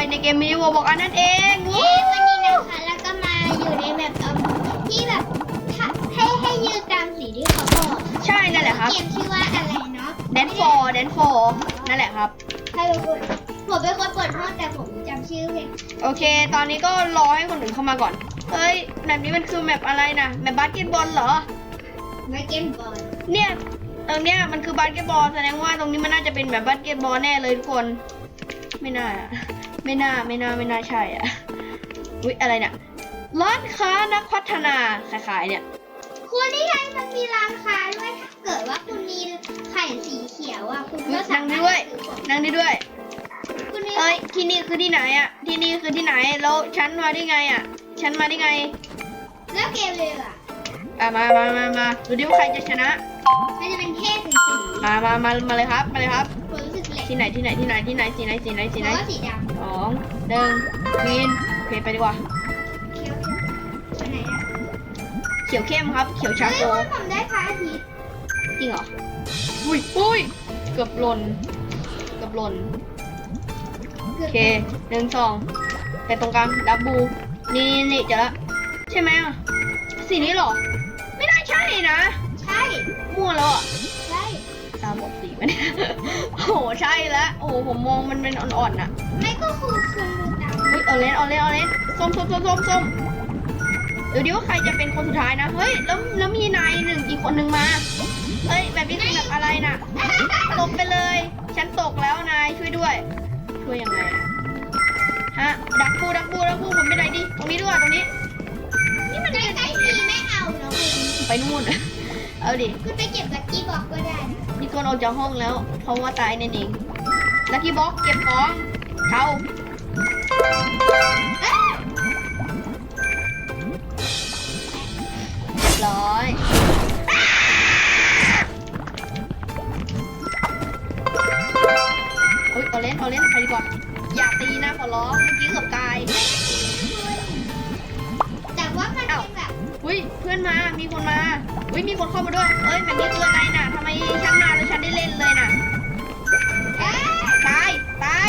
อยในเกมมินิวอลบอกอันนั่นเองเย้วันนี้นะคะแล้วก็มาอยู่ในแบบเอิ่มที่แบบถ้าให้ให้ยืนตามสีที่เขาบอกใช่นั่นแหละครับเกมชื่อว่าอะไรเนาะแดนฟอร์แดนฟอร์นั่นแหละครับใครเป็นคนผมเป็นคนเปิดห้องแต่ผมจำชื่อเพลงโอเค ตอนนี้ก็รอให้คนอื่นเข้ามาก่อนเฮ้ยแบบนี้มันคือแมปอะไรนะแมปบาสเกตบอลเหรอไม่เกมบอลเนี่ยตรงเนี้ยมันคือบาสเกตบอลแสดงว่าตรงนี้มันน่าจะเป็นแบบบาสเกตบอลแน่เลยทุกคน ไม่น่า ไม่น่าไม่น่าไม่น่าใช่อะอุ๊ยอะไรเนี่ยร้านค้านักพัฒนาขายๆเนี่ยคุณนี่ไงมันมีร้านค้าด้วยถ้าเกิดว่าคุณมีไข่สีเขียวอะคุณก็สามารถนั่งด้วย ซื้อของนั่งได้ด้วย คุณมีเอ้ยที่นี่คือที่ไหนอะ ที่นี่คือที่ไหนแล้วฉันมาได้ไงอะ ฉันมาได้ไง เลือกเกมเลยอะอะมามามามาดูดิว่าใครจะชนะ มันจะเป็นเทพถึงสีมามามามาเลยครับ มาเลยครับผมรู้สึกเหล็กที่ไหนที่ไหนที่ไหนที่ไหนที่ไหนที่ไหนเพที่ไหนราะว่าสีดำส องหนึ่งวินโอเคไปดีกว่า เขียวตัวไหนอะเขียวเข้มครับ เขียวชาเฮ้ยโกว่าผมได้พระอาทิตย์จริงเหรอ อุ้ยอุ้ยเกือบหล่น เกือบหล่น โอเคหนึ่งสองไปตรงกลางดับบู นี่นี่นี่เจอละใช่ไหมอะสีนี้เหรอ ไม่น่าใช่นะ ใช่ มั่วแล้วอะใช่ตาบอดสีมันยโอ้โหใช่แล้วโอ้โหผมมองมันเป็นอ่อนๆอะไม่ก็คือคุณดูตามอุ้ยออเรนจ์ออเรนจ์ออเรนจ์ส้มส้มส้มส้มส้มเดี๋ยวดิว่าใครจะเป็นคนสุดท้ายนะเฮ้ยแล้วแล้วมีนายหนึ่งอีกคนหนึ่งมาเฮ้ยแบบนี้คือแบบอะไรน่ะตกไปเลย ฉันตกแล้วนายช่วยด้วย ช่วยยังไงอะฮะดักบูดักบูดักบูผมไปไหนดิตรงนี้ด้วยตรงนี้ นี่มันใกล้ๆสีไม่เอาเนาะคุณไปนู่น เอาดิคุณไปเก็บลักกี้บ็อกก็ได้มีคนออกจากห้องแล้ว เพราะว่าตายนั่นเองลักกี้บ็อกเก็บของเท่าเรียบร้อยเฮ้ยเอาเล่นเอาเล่นไปดีกว่า อย่าตีนะขอร้องเมื่อกี้เกือบตาย เพื่อนมา มีคนมาอุ้ยมีคนเข้ามาด้วย เอ้ยแบบนี้คืออะไรน่ะทำไมฉันมาแล้วฉันได้เล่นเลยน่ะเอ๊ะตาย ตาย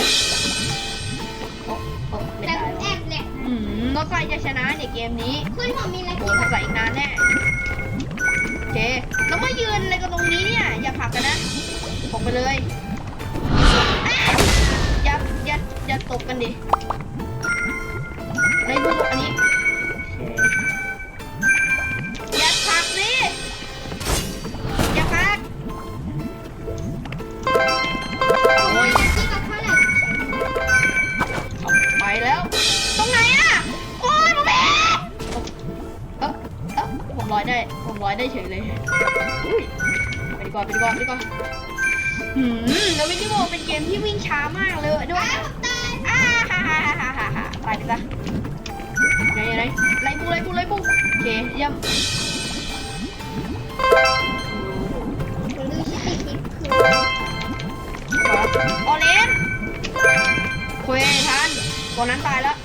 โอ้โอ้ไม่แต่ตายผมวะแอบแหลกอืมรถไฟจะชนะเนี่ยเกมนี้คุณผมมีลักโอ้กี้สงสัยอีกนานแน่โอเคแล้วมายืนอะไรกันตรงนี้เนี่ย อย่าผลักกันนะตกไปเลยอะอย่า อย่า อย่าตกกันดิาฮ่าไปดิจ้ะไหนไหนไล่ปูไล่ปูไล่ปูโอเคเยี่ยมผมดูชิคกี้พายคือออเลนคุยทันตัวนั้นตายแล้ว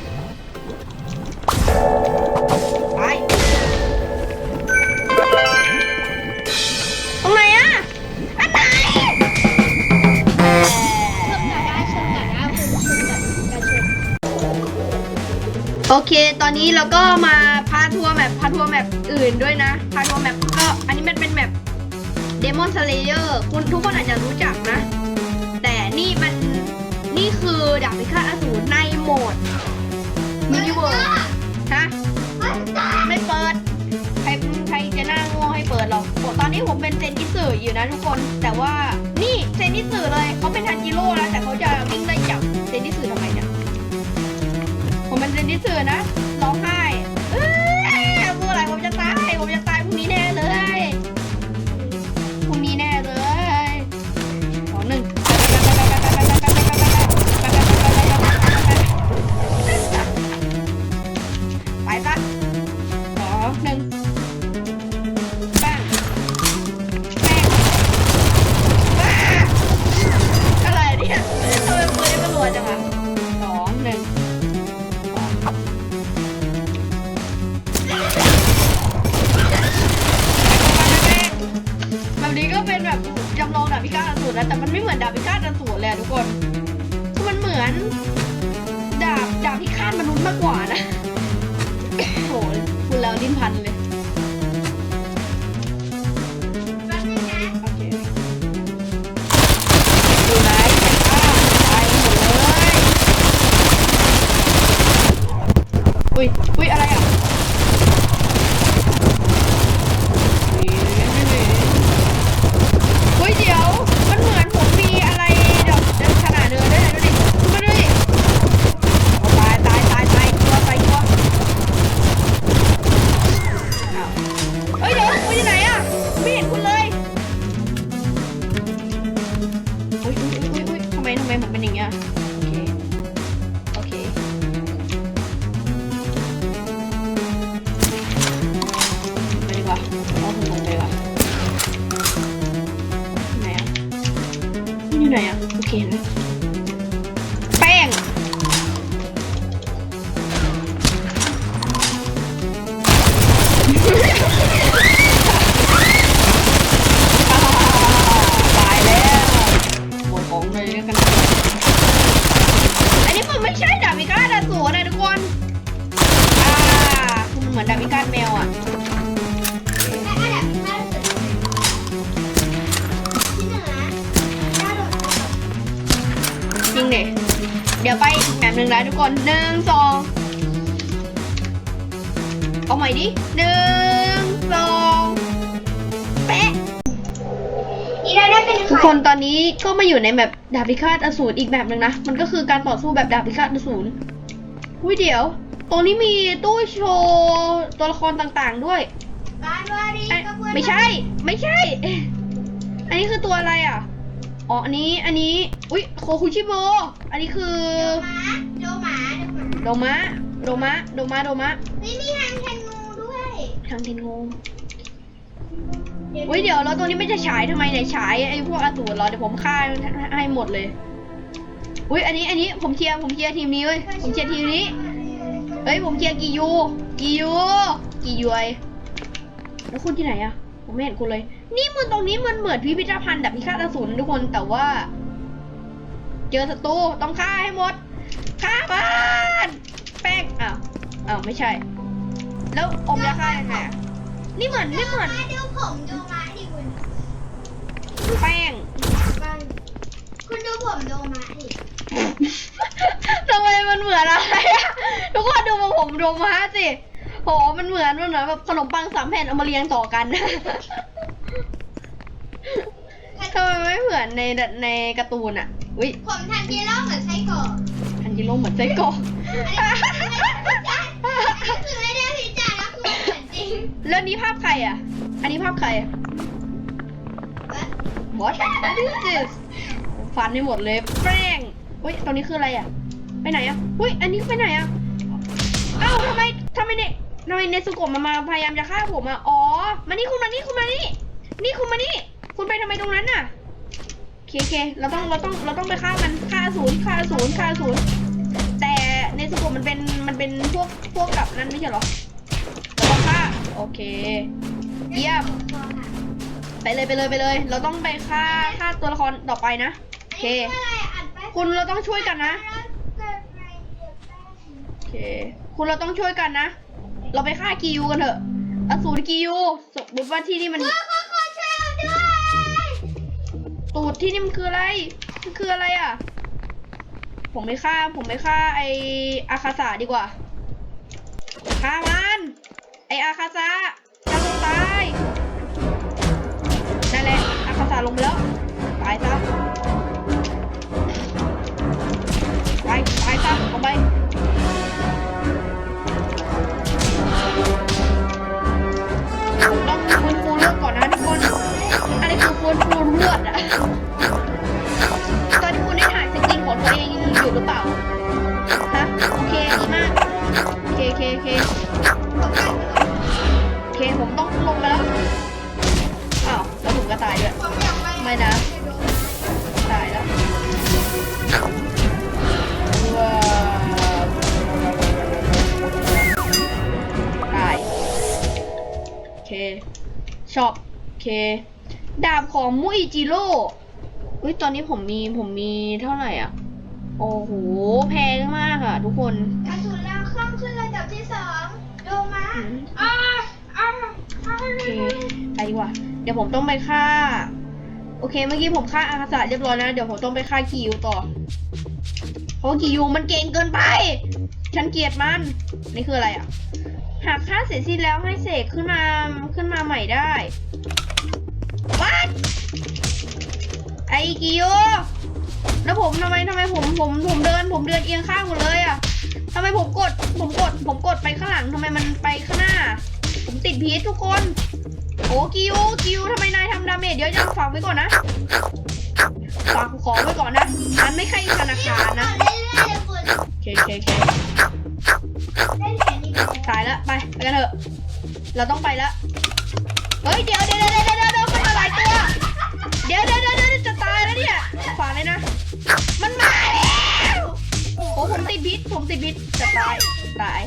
โอเค ตอนนี้เราก็มาพาทัวร์แมปพาทัวร์แมปอื่นด้วยนะ พาทัวร์แมปก็อันนี้มันเป็นแมป Demon Slayer คุณทุกคนอาจจะรู้จักนะ แต่นี่มันนี่คือดาบพิฆาตอสูรในโหมดมินิเวิร์ฮะไม่เปิด ใครใครจะน้าโง่ให้เปิดหรอกโอตอนนี้ผมเป็นเซนจิสึอยู่นะทุกคน แต่ว่านี่เซนจิสึเลยเขาเป็นทันจิโร่แล้วแต่เขาจะวิ่งไล่จับเซนจิสึทำไมเนี่ย ผมเป็นเซนจิสึนะ อ จริงดิเดี๋ยวไปอีกแบบหนึ่งแล้วทุกคนหนึ่งสองเอาใหม่ดิหนึ่งสองแปะนี่เราได้เป็นทุกคนตอนนี้ก็มาอยู่ในแบบดาบพิฆาตอสูรอีกแบบหนึ่งนะ มันก็คือการต่อสู้แบบดาบพิฆาตอสูรอุ้ยเดี๋ยว ตรงนี้มีตู้โชว์ตัวละครต่างๆด้วยการวารีเอ้ยกระบวนไม่ใช่ ไม่ใช่ อันนี้คือตัวอะไรอะ อ๋อ อันนี้ อันนี้ อุ้ยโคคุชิโบ อันนี้คือโดหมาโดหมาโดหมา โดมะโดมะโดมะไม่มีทางแทนงูด้วย ทางเทนโงอุ้ยเดี๋ยวแล้วตัวนี้ไม่จะฉายทำไมเนี่ยฉายไอ้พวกอสูรเหรอเดี๋ยวผมฆ่าให้หมดเลยอุ้ยอันนี้อันนี้ผมเชียร์ผมเชียร์ทีมนี้เว้ยผมเชียร์ทีมนี้เฮ้ยผมเชียร์กียูกียูกียูไอแล้วคุณที่ไหนอะผมไม่เห็นคุณเลย นี่มันตรงนี้มันเหมือนพิพิธภัณฑ์แบบพิฆาตอสูรนะทุกคนแต่ว่า เจอศัตรูต้องฆ่าให้หมดฆ่ามันแป้งอ้าวอ้าวไม่ใช่ แล้วอมจะฆ่ายังไงนี่เหมือนนี่เหมือนมาดูผมโดหมาดิคุณแป้งคุณดูผมโดหมาดิทำไมมันเหมือนอะไรอะทุกคนดูมาผมดูมาสิโหมันเหมือนมันเหมือนแบบขนมปังสามแผ่นเอามาเรียงต่อกัน ทำไมไม่เหมือนในในการ์ตูนอะอุ้ยผมทันทีเล่าเหมือนไส้กรอกทันจิโร่เหมือนไส้กรอกอันนี้คือไม่ได้พิจารณ์นะคือเหมือนจริงแล้วนี้ภาพใครอะ อันนี้ภาพใครอะ What is this ฟันให้หมดเลยแป้งอุ้ยตรงนี้คืออะไรอะ ไปไหนอะอุ้ยอันนี้ไปไหนอะเอ้าทำไมทำไมเนี่ยทำไมเนสุโกะมันมาพยายามจะฆ่าผมอะ อ๋อ มานี่คุณมานี่คุณมานี่ นี่คุณมานี่ คุณไปทำไมตรงนั้นน่ะโอเคโอเคเราต้องเราต้องเราต้องไปฆ่ามันฆ่าศูนย์ฆ่าศูนย์ฆ่าศูนย์แต่เนสุโกะมันเป็นมันเป็นพวกพวกกับนั้นไม่ใช่หรอเราต้องฆ่าโอเค เยี่ยมไปเลยไปเลยไปเลย เราต้องไปฆ่าฆ่าตัวละครต่อไปนะโอเค คุณเราต้องช่วยกันนะโอเค คุณเราต้องช่วยกันนะ เราไปฆ่ากิยูกันเถอะอสูรกิยูสมมติว่าที่นี่มัน ดที่นี่มันคืออะไร มันคืออะไรอะ ผมไม่ฆ่า ผมไม่ฆ่าไออาคาสะดีกว่าฆ่ามัน ไออาคาสะจะลงตายนั่นแหละอาคาสะลงไปแล้ว ตายซะไปไปซะลงไปต้องฟื้นฟูเลือดก่อนนะทุกคนอันนี้คือฟื้นฟูเลือดอะ เคโอเคโอเคโอเคผมต้องลงไปแล้วอ้าวแล้วผมก็ตายด้วยไม่นะตายแล้วว้าวตายโอเคช็อปโอเค ดาบของมุอิจิโร่อุ้ยตอนนี้ผมมีผมมีเท่าไหร่อะโอ้โหแพงมากอะทุกคน ที่สองดูมาอืมอ้าอ้าอ้าโอเคไปดีกว่า เดี๋ยวผมต้องไปฆ่า โอเค เมื่อกี้ผมฆ่าอาคาสะเรียบร้อยแล้วเดี๋ยวผมต้องไปฆ่ากิยูต่อ เพราะว่ากิยูมันเก่งเกินไป ฉันเกลียดมัน นี่คืออะไรอะ หากฆ่าเสร็จสิ้นแล้วให้เสกขึ้นมาขึ้นมาใหม่ได้ What ไอ้กิยูแล้วผมทำไมทำไมผมผมผมเดิน ผมเดินเอียงข้างหมดเลยอะ ทำไมผมกด ผมกด ผมกดไปข้างหลังทำไมมันไปข้างหน้า ผมติดพีททุกคน โอ้กิวกิวทำไมนายทำดาเมจเยอะจังฝากไว้ก่อนนะฝากของไว้ก่อนนะฉันไม่ใช่ธนาคารนะโอเคโอเคโอเคตายแล้วไปไปกันเถอะ เราต้องไปแล้วเฮ้ยเดี๋ยวเดี๋ยวเดี๋ยวเดี๋ยวเดี๋ยวเดี๋ยวมันมาหลายตัว เดี๋ยวเดี๋ยวเดี๋ยวเดี๋ยวจะตายแล้วเนี่ยฝากเลยนะ ติดพิดจะตาย ตาย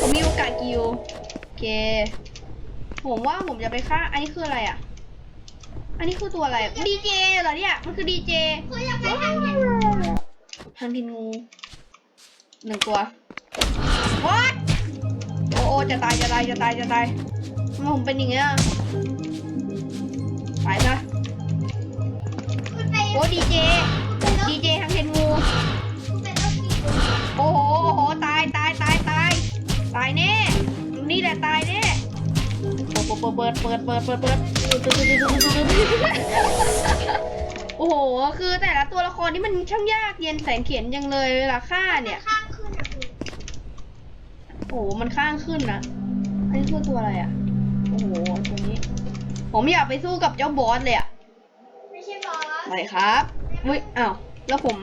ผมมีโอกาสกิวโอเค ผมว่าผมจะไปฆ่า อันนี้คืออะไรอะ อันนี้คือตัวอะไรดีเจเหรอเนี่ย มันคือดีเจทางทางทินงูหนึ่งตัว what โอ้โอจะตาย จะตาย จะตาย จะตายทำไมผมเป็นอย่างเงี้ยไปซะโอ้ดีเจดีเจทางเทนงูายแน่นี่แหละตายแน่เปิดเปิดเปิดเปิดเปิดเปิดเปิดโอ้โห คือแต่ละตัวละครนี่มันช่างยากเย็นแสนเขียนยังเลยเวลาฆ่าเนี่ย ข้างขึ้นอะคุณโอ้โห มันข้างขึ้นนะอันนี้คือตัวอะไรอะโอ้โห ตัวนี้ ผมอยากไปสู้กับเจ้าบอสเลยอะไม่ใช่บอสไปครับอุ้ยอ้าว แล้วผม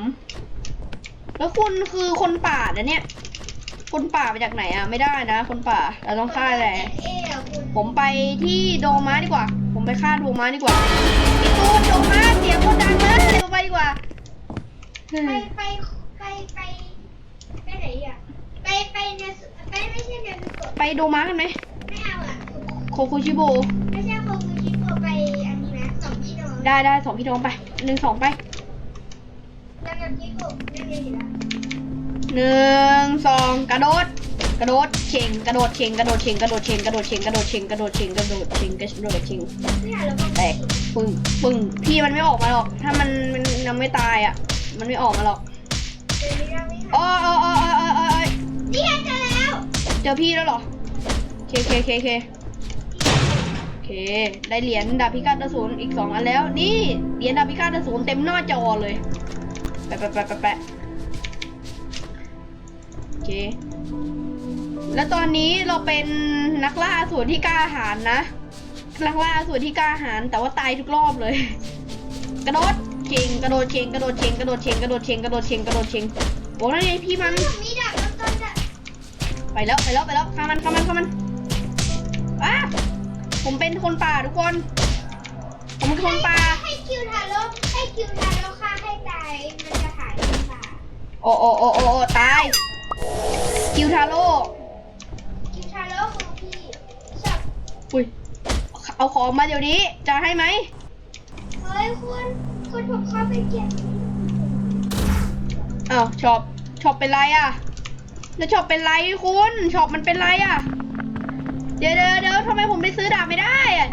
แล้วคุณคือคนป่านะเนี่ย คนป่ามาจากไหนอะไม่ได้นะ คนป่าเราต้องฆ่าแหละเออะคุณผมไปที่โดมาดีกว่า ผมไปฆ่าโดมาดีกว่าไอ้ตูนโดมาเสียงคนดังเลยเร็วไปดีกว่าเฮ้ไปยไปไปไปไปไหนอะไปไปเนสไปไม่ใช่เนสโกะไปโดมากันไหมไม่เอาอะโคคุชิโบไม่ใช่โคคุชิโกะไปอันนี้นะสองพี่น้องได้ได้สองพี่น้องไปหนึ่งสองไปแล้วน้ำจิโกะนั่นเองอยู่แล้ว หนึ่งสองกระโดด กระโดดเชงกระโดดเชงกระโดดเชงกระโดดเชงกระโดดเชงกระโดดเชงกระโดดเชงกระโดดเชงกระโดดเชงไม่เอาแตกปึ้งปึ้งพี่มันไม่ออกมาหรอก ถ้ามันมันยังไม่ตายอะ มันไม่ออกมาหรอกเดี๋ยวนี้เราไม่อ๋ออ๋ออ๋ออ๋ออ๋อนี่เจอแล้วเจอพี่แล้วหรอเคเคเคเคโอเคได้เหรียญดาบพิฆาตอสูรอีกสองอันแล้ว นี่เหรียญดาบพิฆาตอสูรเต็มหน้าจอเลย แปะแปะแปะแปะแปะ เค แล้วตอนนี้เราเป็นนักล่าอสูรที่กล้าหาญนะ นักล่าอสูรที่กล้าหาญแต่ว่าตายทุกรอบเลย กระโดดเชงกระโดดเชงกระโดดเชงกระโดดเชงกระโดดเชงกระโดดเชงกระโดดเชงโอ้นั่นไงพี่มันผมมีดาบแล้วต้นอะไปแล้วไปแล้วไปแล้วฆ่ามันฆ่ามันฆ่ามันอ้าผมเป็นคนป่าทุกคน ผมเป็นคนป่าให้คิวทาโร่ให้คิวทาโร่ฆ่าให้ตายมันจะหายไปป่าโอ้โอ้โอ้โอ้โอ้ตาย คิวทาโร่คิวทาโร่ของพี่ชอบอุ้ยเอาของมาเดี๋ยวนี้ จะให้ไหมเฮ้ยคุณคุณผมเข้าไปเก็บอ้าวช็อปช็อปเป็นไรอะ แล้วช็อปเป็นไรคุณช็อปมันเป็นไรอะ เดี๋ยวเดี๋ยวเดี๋ยวทำไมผมไปซื้อดาบไม่ได้อะ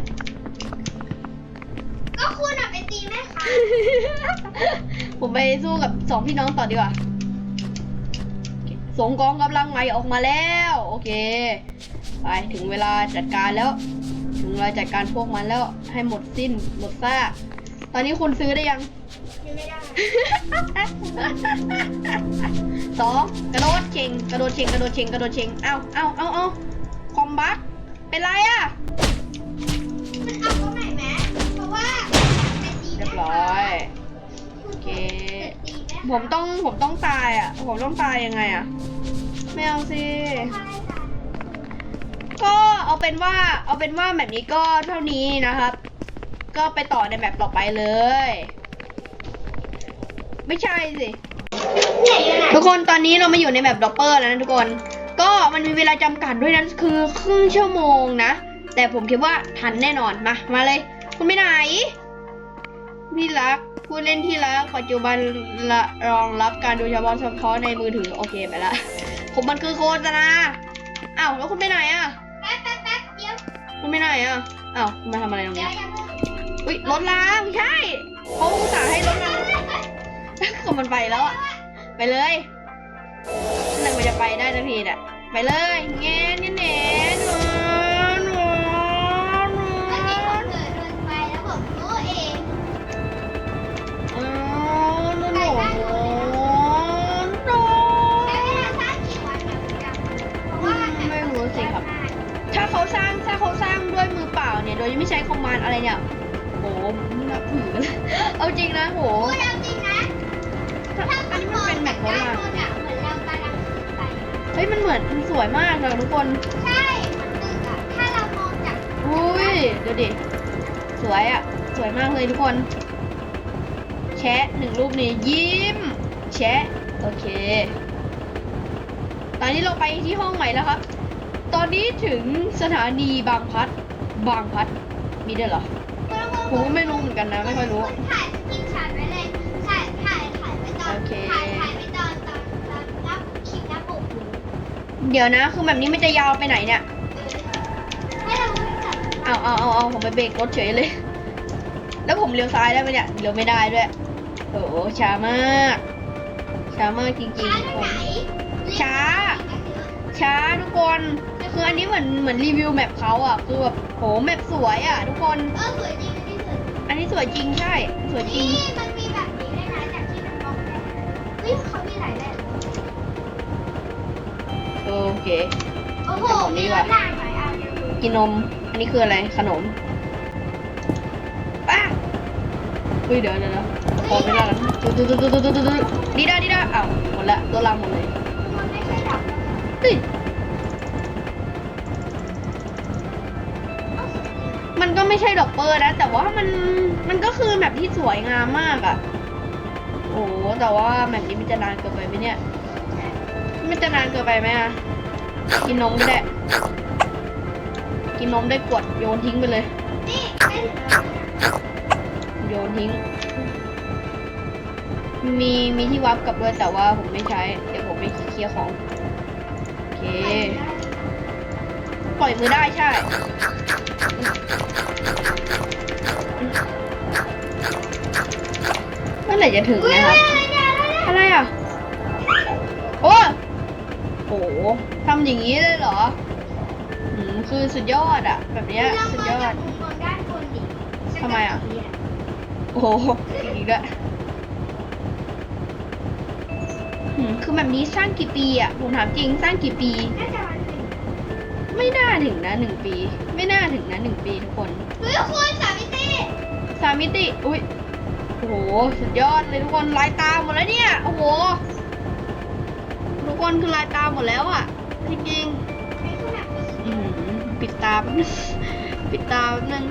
ก็คุณอะไปตีแม่ค้าผมไปสู้กับสองพี่น้องต่อดีกว่า สงกองกำลังใหม่ออกมาแล้ว โอเค ไปถึงเวลาจัดการแล้ว ถึงเวลาจัดการพวกมันแล้วให้หมดสิ้นหมดซากตอนนี้คุณซื้อได้ยังยังไม่ได้สองกระโดดเชงกระโดดเชงกระโดดเชงกระโดดเชงเอาเอาเอาเอาคอมบักเป็นไรอะมันเอาตรงไหนไหมเพราะว่าไปตีเรีแม่ยบร้ค้าอยโอเค ผมต้องผมต้องตายอะ ผมต้องตายยังไงอะ ไม่เอาสิ ก็เอาเป็นว่าเอาเป็นว่าแบบนี้ก็เท่านี้นะครับ ก็ไปต่อในแบบต่อไปเลย ไม่ใช่สิทุกคนตอนนี้เรามาอยู่ในแบบด็อปเปอร์แล้วนะทุกคน ก็มันมีเวลาจำกัดด้วยนะคือครึ่งชั่วโมงนะ แต่ผมคิดว่าทันแน่นอนมามาเลย คุณไปไหนพี่รัก ผู้เล่นที่รักปัจจุบันละรองรับการดูเฉพาะเฉพาะในมือถือโอเคไปละ ผมมันคือโฆษณาอ้าวแล้วคุณไปไหนอะแป๊บแป๊บแป๊บเดี๋ยวคุณไปไหนอะอ้าวคุณมาทำอะไรตรงเดี๋เนี้ยวยอย่าเพิ่งอุ้ยรถรางใช่เขาอุตส่าห์ให้รถรางก็มันไปแล้วอะไปเลยนั่นมันจะไปได้ทันทีน่ะไปเลยแงนแงนหนูหนู อมมานด์อะไรเนี่ยโหนับถือเลยเอาจริงนะโหพูดเอาจริงนะถ้าถ้าอันนี้มันเป็นแบบด้าเขานอะบนอะเหมือนเรากำลังขึ้นไปเฮ้ยมันเหมือนมันสวยมากเลยทุกคน ใช่ มันตึกอะถ้าเรามองจากอุ้ยดูดิสวยอะ สวยมากเลยทุกคน แชะหนึ่งรูปนี่ยิ้ม แชะ โอเค ตอนนี้เราไปที่ห้องใหม่แล้วครับ ตอนนี้ถึงสถานีบางพลัด บางพลัด มีด้วยเหรอ ผมก็ไม่รู้เหมือนกันนะ ไม่ค่อยรู้ณถ่ายสกินช็อตไว้เลยถ่ายถ่ายถ่ายไว้ตอนโอเค ถ่ายถ่ายไว้ตอนตอนตอนรับคลิปรับปุ๊บเดี๋ยวนะ คือแบบนี้มันจะยาวไปไหนเนี่ย ให้เราไม่จับเอาเอาเอาเอาผมไปเบรกรถเฉยเลย แล้วผมเลี้ยวซ้ายได้ไหมเนี่ยเลี้ยวไม่ได้ด้วยโอ้โหช้ามาก ช้ามากจริงช้าๆทุกไปคไหนน ช้า ช้าทุกคนคืออันนี้เหมือนเหมือนรีวิวแมปเขาอะ คือแบบโหแมปสวยอะ ทุกคน เออสวยจริงที่สุดอั นนี้สวยจริงใช่ สวยจริง นี่มันมีแบบนี้ด้วยนะจากที่มันบล็อกได้เฮ้ยเขามีหลายแบบโอเค โอ้โห มีรถรางหลายอันเลยกินนม อันนี้คืออะไร ขนม ป้าเฮ้ยเดี๋ยวเดี๋ยวเดี๋ยวพอไม่ได้แล้วตุ๊ดตุ๊ดตุ๊ดตุ๊ดตุ๊ดตุ๊ดดีด้าดีด้าอ้าวหมดละตัวลางหมดเลยมันไม่ใช่ดอกเฮ้ย มันก็ไม่ใช่ดอกเปอร์นะ แต่ว่ามันมันก็คือแบบที่สวยงามมากอะ่ะ โอ้แต่ว่าแบบนี้มันจะนานเกินไปไหมเนี่ย มันจะนานเกินไปไหมอะกินนมก็ได้กินนมได้กดโยนทิ้งไปเลย โยนทิ้ง มีมีที่วับกลับด้วยแต่ว่าผมไม่ใช้ เดี๋ยวผมไปเคลียร์ของ โอเค ปล่อยมือได้ใช่ ร่จะถึงอุ้ยนะครับ อะไรอะ โอ้โหทำอย่างนี้เลยเหรออืมคือสุดยอดอะ แบบเนี้ยเราสุดมอยงอจากดมุมมองด้านบนดิทำไมอะโอ้โหอีกแล้วอืมคือแบบนี้สร้างกี่ปีอะ ผมถามจริงสร้างกี่ปีน่าจะวันหนึ่งไม่น่าถึงนะหนึ่งปี ไม่น่าถึงนะหนึ่งปีทุกคน เฮ้ยคุณสามิติสามมิติ อุ้ย โอ้โห สุดยอดเลยทุกคนลายตาหมดแล้วเนี่ย โอ้โห ทุกคนคือลายตาหมดแล้วอะจริงๆเป็นขนาดอื้อหือปิดตาแป๊บนึงปิดตาแป๊บนึง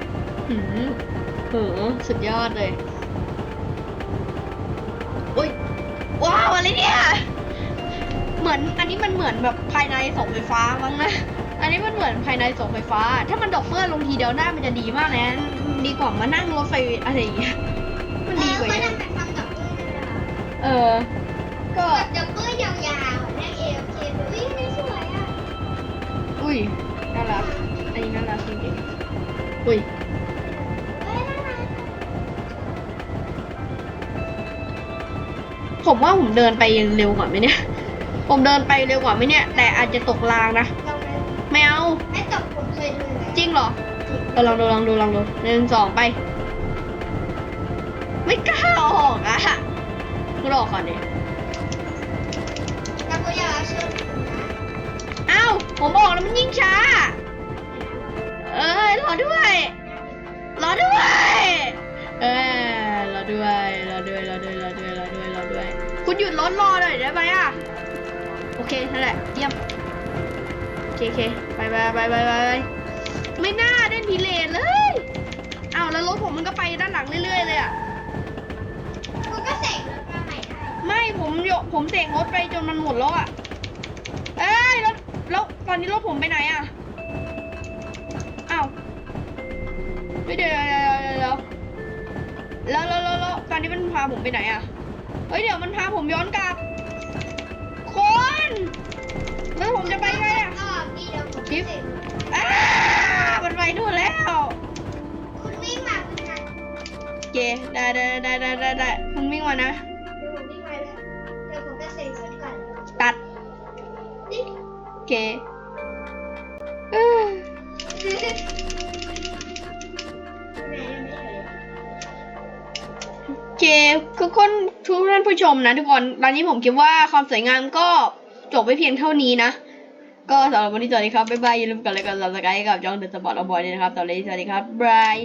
หืมโหสุดยอดเลยโอ้ยว้าวอะไรเนี่ย เหมือนอันนี้มันเหมือนแบบภายในเสาไฟฟ้ามั้งนะ อันนี้มันเหมือนภายในเสาไฟฟ้า ถ้ามันดอกเมื่อลงทีเดียวหน้ามันจะดีมากนะ ดีกว่ามานั่งรถไฟอะไรอย่างเงี้ย มันดีกว่าเอเยออะเขาทำแบบทำกับปื้นเลยนะเออ ก็แบบดับเบิ้ลยาวๆนั่งเอฟเคอุ้ยนี่สวยอะอุ้ย น่ารัก อันนี้น่ารักจริงๆ อุ้ย เฮ้ยน่ารักผมว่าผมเดินไปเร็วกว่าไหมเนี่ย ผมเดินไปเร็วกว่าไหมเนี่ย แต่อาจจะตกรางนะ ลองเลยไม่เอา ไม่จบผมเคยดูเลยจริงเหรอ เออลองดูลองดูลองดูหนึ่งสองไป ไม่กล้าออกอะคุณออกก่อนดิแล้วก็อย่าเชื่อผมนะอ้าวผมออกแล้วมันยิ่งช้า เอ้ยรอด้วย รอด้วย เออรอด้วย รอด้วย รอด้วย รอด้วย รอด้วย รอด้วย คุณหยุดรถรอหน่อยได้ไหมอะโอเคนั่นแหละเยี่ยมโอเคโอเคไปไปไปไปไปไปไม่น่าเล่นพีเลนเลย อ้าวแล้วรถผมมันก็ไปด้านหลังเรื่อยๆเลยอะ คุณก็เสกรถมาใหม่ ได้ไม่ผมโยผมเสกรถไปจนมันหมดแล้วอะเอ้ยรถแล้วตอนนี้รถผมไปไหนอะอ้าวเฮ้ยเดี๋ยวเดี๋ยวเดี๋ยวเดี๋ยวแล้วแล้วแล้วแล้วตอนนี้มันไปไหนอะเฮ้ยเดี๋ยวมันพาผมย้อนกลับ คนแล้วผมจะไปไงอะก็พี่เดี๋ยวผมจะเสร็จอ้ามันไปนู่นแล้วคุณวิ่งมาคุณทันโอเคได้ได้ได้ได้ได้ได้คุณวิ่งมานะ ผู้ชมนะทุกคนตอนนี้ผมคิดว่าความสวยงามก็จบไปเพียงเท่านี้นะ ก็สำหรับวันนี้สวัสดีครับ บ๊ายบายอย่าลืมกดไลค์กดซับสไครต์กับจ้องเดอะสปอร์ตบอยด้วยนะครับสำหรับวันนี้สวัสดีครับบาย